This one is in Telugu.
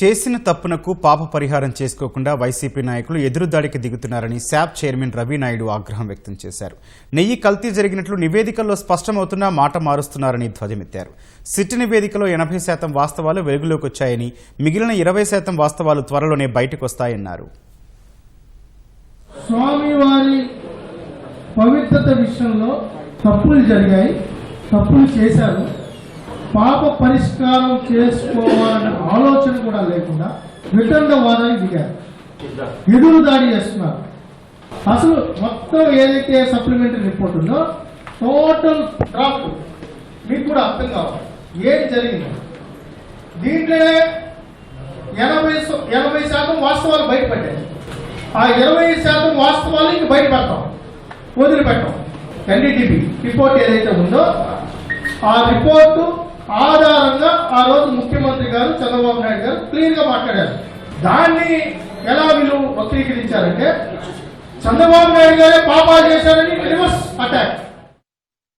చేసిన తప్పునకు పాప పరిహారం చేసుకోకుండా వైసీపీ నాయకులు ఎదురుదాడికి దిగుతున్నారని శాప్ చైర్మన్ రవి నాయుడు ఆగ్రహం వ్యక్తం చేశారు. నెయ్యి కల్తీ జరిగినట్లు నివేదికల్లో స్పష్టమవుతున్నా మాట మారుస్తున్నారని ధ్వజమెత్తారు. సిట్ నివేదికలో ఎనభై శాతం వాస్తవాలు వెలుగులోకి వచ్చాయని మిగిలిన ఇరవై శాతం వాస్తవాలు త్వరలోనే బయటకొస్తాయన్నారు. స్వామివారి పవిత్రత విషయంలో తప్పులు జరిగాయి తప్పులు చేశారు. పాప పరిష్కారం చేసుకోవాలనే ఆలోచన కూడా లేకుండా వితండవాదానికి దిగారు. ఎదురు దాడి చేస్తున్నారు. అసలు మొత్తం ఏదైతే సప్లిమెంటరీ రిపోర్ట్ ఉందో టోటల్ డ్రాఫ్ట్ మీకు కూడా అర్థం కావాలి. ఏం జరిగింది? దీంట్లోనే ఎనభై ఎనభై శాతం వాస్తవాలు బయటపడ్డాయి. ఆ ఇరవై శాతం వాస్తవాలు ఇంక బయట పెడతాం వదిలిపెట్టాం. ఎన్డీటీపీ రిపోర్ట్ ఏదైతే ఉందో ఆ రిపోర్టు ఆధారంగా ఆ రోజు ముఖ్యమంత్రి గారు చంద్రబాబు నాయుడు గారు క్లియర్గా మాట్లాడారు. దాన్ని ఎలా వీళ్ళు వక్రీకరించారంటే చంద్రబాబు నాయుడు గారే పాపాలు చేశారని రివర్స్ అటాక్